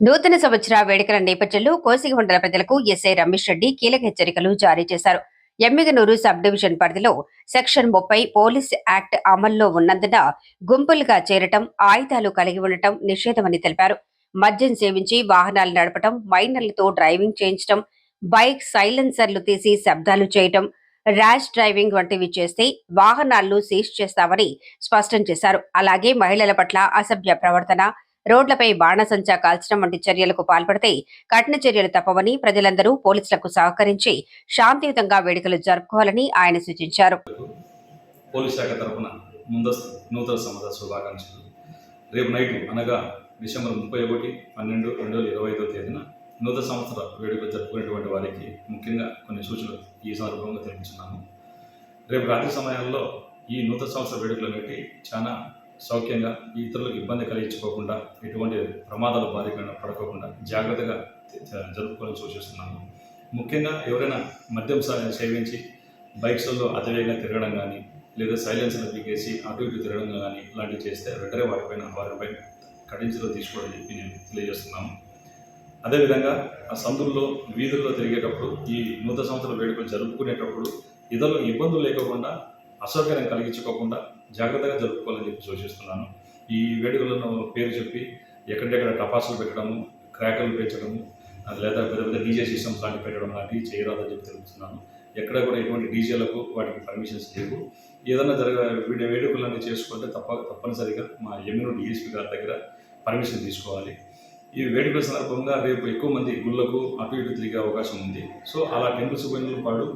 నూతన సంవత్సర వేడుకల నేపథ్యంలో కోసిగొండల ప్రజలకు ఎస్ఐ రమేష్ రెడ్డి కీలక హెచ్చరికలు జారీ చేశారు. ఎమ్మిగనూరు సబ్ డివిజన్ పరిధిలో సెక్షన్ ముప్పై పోలీస్ యాక్ట్ అమల్లో ఉన్నందున గుంపులుగా చేరటం ఆయుధాలు కలిగి ఉండటం నిషేధమని తెలిపారు. మద్యం సేవించి వాహనాలు నడపటం మైనర్లతో డ్రైవింగ్ చేయించడం బైక్ సైలెన్సర్లు తీసి శబ్దాలు చేయటం ర్యాష్ డ్రైవింగ్ వంటివి చేస్తే వాహనాలను సీజ్ చేస్తామని స్పష్టం చేశారు. అలాగే మహిళల పట్ల అసభ్య ప్రవర్తన రోడ్లపై బాణసంచా కాల్చడం వంటి చర్యలకు పాల్పడితే కఠిన చర్యలు తప్పవని ప్రజలందరూ పోలీసులకు సహకరించి శాంతియుతంగా వేడుకలు జరుపుకోవాలని ఆయన సూచించారు. పోలీస్ శాఖ తరఫున ముందస్తు నూతన సంవత్సర శుభాకాంక్షలు. రేపు నైట్ అనగా డిసెంబర్ ముప్పై ఒకటి పన్నెండు రెండు వేల ఇరవై ఐదో తేదీన నూతన సంవత్సర వేడుక జరుపుకునేటువంటి వారికి ముఖ్యంగా కొన్ని సూచనలు ఈ సందర్భంగా తెలిపించున్నాము రేపు రాత్రి సమయాల్లో ఈ నూతన సంవత్సర వేడుకలు అనేవి చాలా సౌఖ్యంగా ఈ ఇతరులకు ఇబ్బంది కలిగించుకోకుండా ఎటువంటి ప్రమాదాల బారిన పడకోకుండా జాగ్రత్తగా జరుపుకోవాలని సూచిస్తున్నాను ముఖ్యంగా ఎవరైనా మద్యం సా- సేవించి బైక్స్లలో అతివేగంగా తిరగడం కానీ లేదా సైలెన్సర్ పీకేసి అటు ఇటు తిరగడం కానీ ఇలాంటివి చేస్తే వెంటనే వాటిపైన వారిపై కఠిన చర్యలు తీసుకోవాలని చెప్పి నేను తెలియజేస్తున్నాను అదేవిధంగా ఆ సందుల్లో వీధుల్లో తిరిగేటప్పుడు ఈ నూతన సంవత్సర వేడుకలు జరుపుకునేటప్పుడు ఇతరులకు ఇబ్బందులు లేకుండా అసౌకర్యం కలిగించుకోకుండా జాగ్రత్తగా జరుపుకోవాలని చెప్పి సూచిస్తున్నాను. ఈ వేడుకలను పేరు చెప్పి ఎక్కడెక్కడ టపాసులు పెట్టడము క్రాకర్లు పెంచడము లేదా పెద్ద పెద్ద డీజే సిస్టమ్స్ లాంటివి పెట్టడం లాంటివి చేయరాదని చెప్పి తెలుపుతున్నాను. ఎక్కడ కూడా ఎటువంటి డీజేలకు వాటికి పర్మిషన్స్ లేవు. ఏదైనా జరగ వీడియో వేడుకలన్నీ చేసుకుంటే తప్ప తప్పనిసరిగా మా ఎమ్మెల్యే డిఎస్పీ గారి దగ్గర పర్మిషన్ తీసుకోవాలి. ఈ వేడుకల సందర్భంగా రేపు ఎక్కువ మంది గుళ్ళకు అటు ఇటు తిరిగే అవకాశం ఉంది. సో అలా టెంపుల్స్ పోయిన పాడు